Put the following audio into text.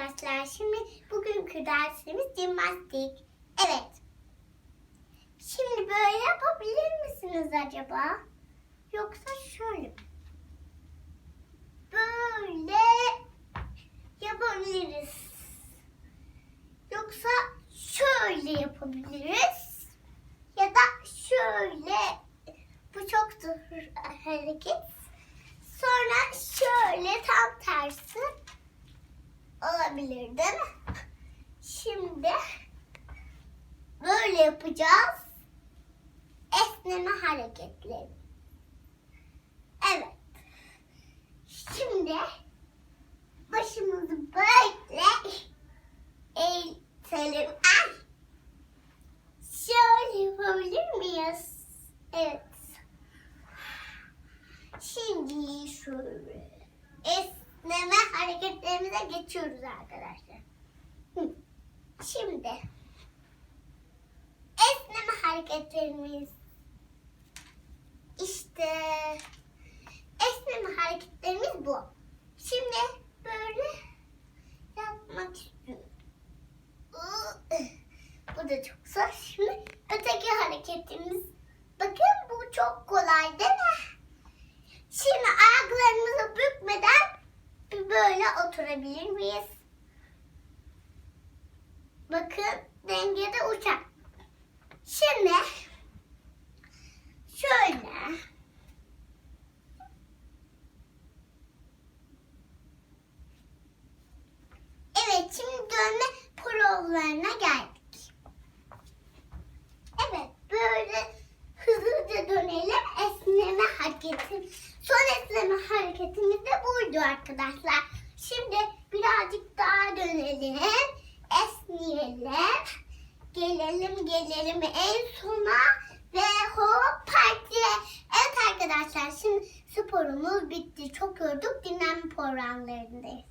arkadaşlar. Şimdi bugünkü dersimiz jimnastik. Evet. Şimdi böyle yapabilir misiniz acaba? Yoksa şöyle? Böyle yapabiliriz. Yoksa şöyle yapabiliriz. Ya da şöyle. Bu çok zor hareket. Sonra şöyle tam tersi olabilir? Şimdi böyle yapacağız. Esneme hareketleri. Evet. Şimdi başımızı böyle eğitelim. Ay. Şöyle yapabilir miyiz? Evet. Şimdi şöyle esneme hareketlerimize geçiyoruz arkadaşlar. Şimdi esneme hareketlerimiz işte esneme hareketlerimiz bu. Şimdi böyle yapmak istiyorum. Bu da çok zor. Şimdi öteki hareketimiz. Bakın bu çok kolay değil mi? Şimdi ayaklarımızı bükmeden bir böyle oturabilir miyiz? Bakın dengede uçak. Şimdi şöyle Evet şimdi dönme provlarına geldik. Evet böyle hızlıca dönelim esneme hareketi. Son esneme hareketimiz de buydu arkadaşlar. Şimdi birazcık daha dönelim. Esneyelim. Gelelim gelelim en sona ve hop partiye. Evet arkadaşlar şimdi sporumuz bitti. Çok yorduk dinlenme programlarındayız.